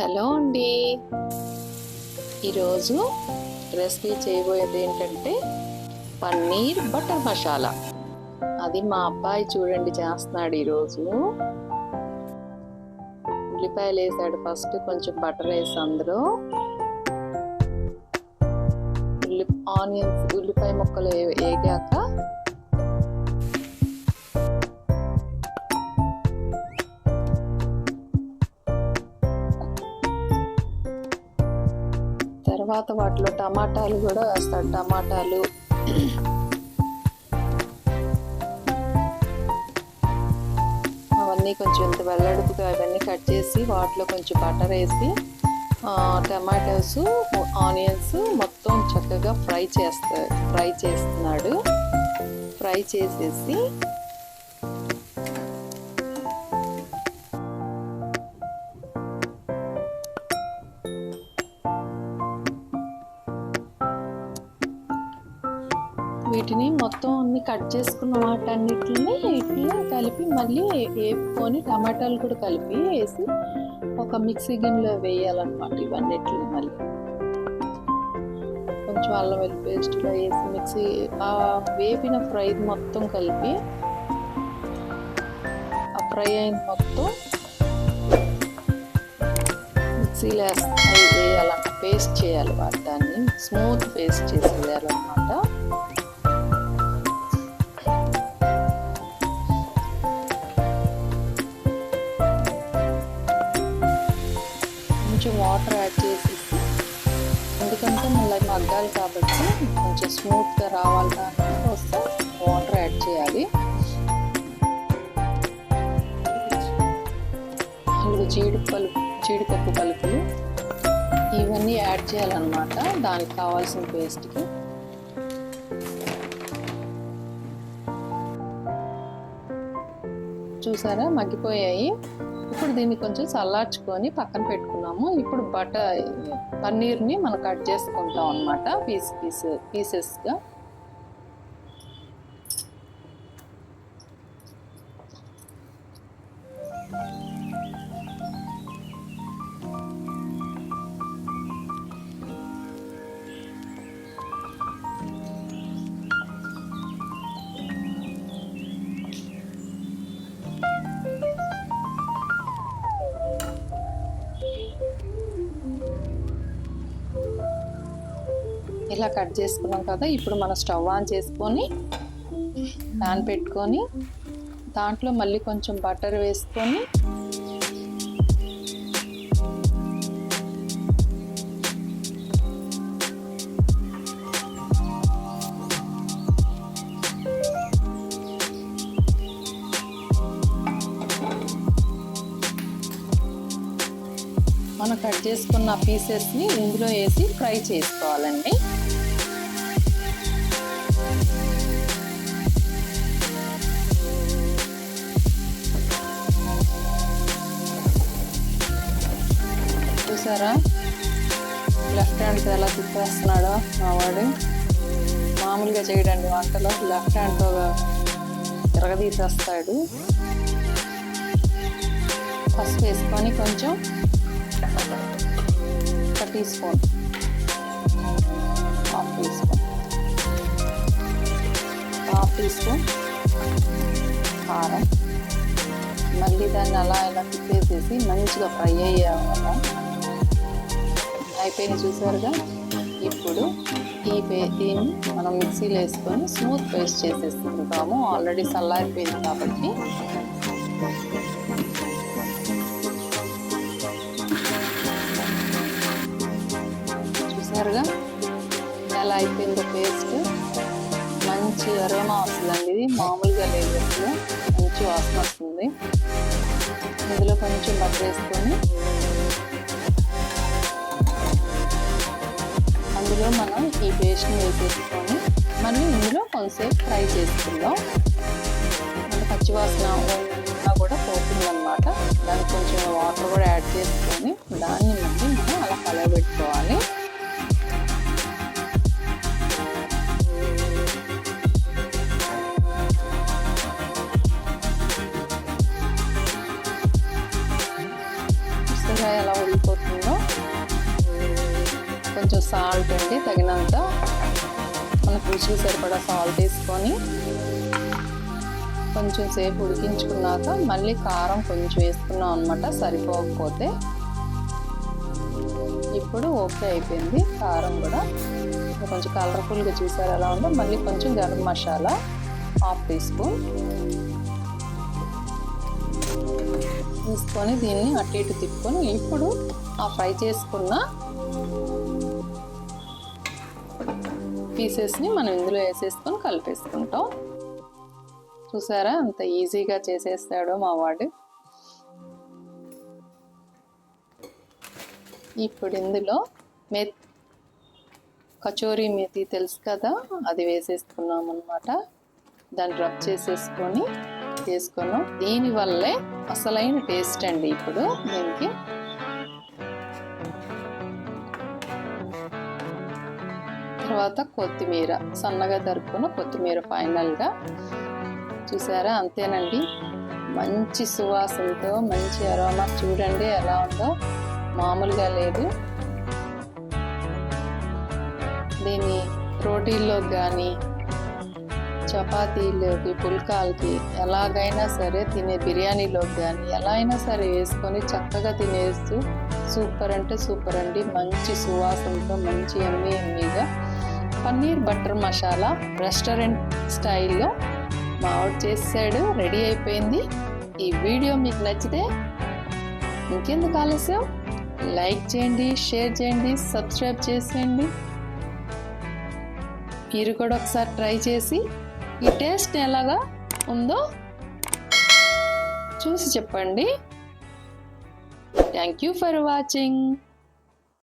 Hello అండి. ఈరోజు recipe చేయబోయేది ఏంటంటే పన్నీర్ బటర్ మసాలా. అది మా అబ్బాయి చూడండి చేస్తున్నాడు ఈరోజు. ఉల్లిపాయలు వేసాడు ఫస్ట్ కొంచెం బటర్ వేసి అందులో. ఉల్లి ఆనియన్స్ ఉల్లిపాయ ముక్కలు వే- వేగాక తర్వాత వాటిలో టమాటాలు కూడా వేస్తాడు. టమాటాలు. అవన్నీ కొంచెం ఇంత వెల్లడుపుగా అవన్నీ కట్ చేసి వాటిలో కొంచెం బటర్ వేసి టమాటోస్ ఆనియన్స్ మొత్తం చక్కగా ఫ్రై చేస్తా ఫ్రై చేస్తున్నాడు. ఫ్రై చేసేసి వీటిని మొత్తం అన్ని కట్ చేసుకున్న వాటన్నిటిని ఇట్లా కలిపి మళ్ళీ వేపుకొని టమాటాలు కూడా కలిపి వేసి ఒక మిక్సీ గిన్నెలో వేయాలన్నమాట ఇవన్నిటిని మళ్ళీ. కొంచెం అల్లం వెల్లి పేస్ట్లో వేసి మిక్సీ ఆ వేపిన ఫ్రై మొత్తం కలిపి ఆ ఫ్రై అయిన మొత్తం మిక్సీలో వేయాలన్నమాట. పేస్ట్ చేయాలి దాన్ని. స్మూత్ పేస్ట్ చేసి వేయాలన్నమాట. కొంచెం వాటర్ యాడ్ చేసేసి ఎందుకంటే మళ్ళీ మగ్గాలి కాబట్టి కొంచెం స్మూత్గా రావాలి దానికి వస్తే వాటర్ యాడ్ చేయాలి. నాలుగు జీడిపలు జీడిపప్పు పలుపులు ఇవన్నీ యాడ్ చేయాలన్నమాట. దానికి కావాల్సిన పేస్ట్కి చూసారా? మగ్గిపోయాయి. ఇప్పుడు దీన్ని కొంచెం చల్లార్చుకొని పక్కన పెట్టుకున్నాము. ఇప్పుడు బటర్ పన్నీర్ని మనం కట్ చేసుకుంటాం అనమాట పీస్ పీస్ పీసెస్గా. ఇలా కట్ చేసుకున్నాం కదా ఇప్పుడు మనం స్టవ్ ఆన్ చేసుకొని ప్యాన్ పెట్టుకొని దాంట్లో మళ్ళీ కొంచెం బటర్ వేసుకొని కట్ చేసుకున్న పీసెస్ని ఇందులో వేసి ఫ్రై చేసుకోవాలండి. చూసారా? లెఫ్ట్ హ్యాండ్తో ఎలా తిప్పేస్తున్నాడో మావాడు మామూలుగా చేయడండి వంటలో. లెఫ్ట్ హ్యాండ్తో తిరగదీసేస్తాడు. పసుపు వేసుకొని కొంచెం ఒక teaspoon half teaspoon half teaspoon కారం. మళ్ళీ దాన్ని అలా ఇలా తిప్పేసేసి మంచిగా ఫ్రై అయ్యాక అయిపోయింది చూసారుగా? ఇప్పుడు ఈ పే దీన్ని మనం మిక్సీలో వేసుకొని స్మూత్ పేస్ట్ చేసేసుకుంటాము ఆల్రెడీ చల్లారిపోయింది కాబట్టి. చూసారుగా? ఎలా అయిపోయిందో పేస్ట్ మంచి అరోమా వస్తుందండి ఇది. మామూలుగా లేదు అసలు. మంచి వాసన వస్తుంది. ఇందులో కొంచెం బటర్ వేసుకొని అందులో మనం ఈ పేస్ట్ని వేసేసుకొని మళ్ళీ ఇందులో కొంతసేపు ఫ్రై చేసుకుందాం. అంటే పచ్చివాసన ఉన్నా కూడా పోతుంది అనమాట దానికి కొంచెం వాటర్ కూడా యాడ్ చేసుకొని దాన్ని మళ్ళీ మనం అలా కలబెట్టుకోవాలి సాల్ట్ అండి తగినంత మన రుచికి సరిపడా సాల్ట్ వేసుకొని కొంచెం సేపు ఉడికించుకున్నాక మళ్ళీ కారం కొంచెం వేసుకున్నాం అనమాట సరిపోకపోతే. ఇప్పుడు ఓకే అయిపోయింది కారం కూడా. కొంచెం కలర్ఫుల్గా చూసారు ఎలా ఉందో మళ్ళీ కొంచెం garam masala half teaspoon తీసుకొని దీన్ని అటు ఇటు తిప్పుకొని ఇప్పుడు ఆ ఫ్రై చేసుకున్న పీసెస్ని మనం ఇందులో వేసేసుకొని కలిపేసుకుంటాం. చూసారా? అంత ఈజీగా చేసేస్తాడో మా వాడు. ఇప్పుడు ఇందులో మే కచోరీ మేతి తెలుసు కదా? అది వేసేసుకున్నాం అనమాట దాన్ని రబ్ చేసేసుకొని చేసుకున్నాం దీనివల్లే అసలైన టేస్ట్ అండి ఇప్పుడు దీనికి. తర్వాత కొత్తిమీర సన్నగా తరుపుకున్న కొత్తిమీర ఫైనల్గా చూసారా? అంతేనండి. మంచి సువాసనతో మంచి అరోమా చూడండి ఎలా ఉందో. మామూలుగా లేదు. దీన్ని రోటీల్లో కానీ చపాతీలోకి పుల్కాలకి ఎలాగైనా సరే తినే బిర్యానీలోకి కానీ ఎలా అయినా సరే వేసుకొని చక్కగా తినేస్తూ సూపర్ అంటే సూపర్ అండి. మంచి సువాసనతో మంచి ఎమ్మి ఎమ్మిగా పన్నీర్ బటర్ మసాలా రెస్టారెంట్ స్టైల్లో మావాడు చేసాడు రెడీ అయిపోయింది. ఈ వీడియో మీకు నచ్చితే ఇంకెందుకు ఆలస్యం? లైక్ చేయండి షేర్ చేయండి సబ్స్క్రైబ్ చేసేయండి. మీరు కూడా ఒకసారి ట్రై చేసి ఈ టేస్ట్ ఎలాగా ఉందో చూసి చెప్పండి. Thank you for watching